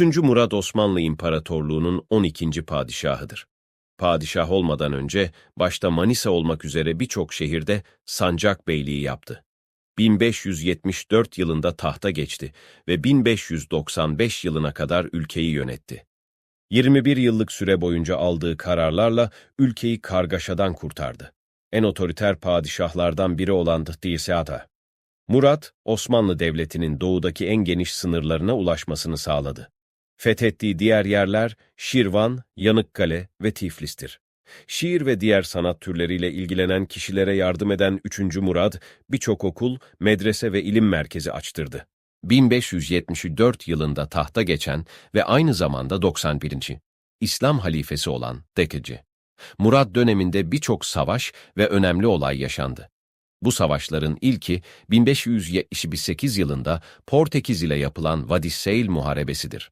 3. Murad Osmanlı İmparatorluğu'nun 12. padişahıdır. Padişah olmadan önce başta Manisa olmak üzere birçok şehirde sancak beyliği yaptı. 1574 yılında tahta geçti ve 1595 yılına kadar ülkeyi yönetti. 21 yıllık süre boyunca aldığı kararlarla ülkeyi kargaşadan kurtardı. En otoriter padişahlardan biri olan Tıhtiyesada. Murat, Osmanlı Devleti'nin doğudaki en geniş sınırlarına ulaşmasını sağladı. Fethettiği diğer yerler Şirvan, Yanıkkale ve Tiflis'tir. Şiir ve diğer sanat türleriyle ilgilenen kişilere yardım eden 3. Murad, birçok okul, medrese ve ilim merkezi açtırdı. 1574 yılında tahta geçen ve aynı zamanda 91. İslam halifesi olan Dekeci. Murad döneminde birçok savaş ve önemli olay yaşandı. Bu savaşların ilki 1578 yılında Portekiz ile yapılan Vadisseil Muharebesidir.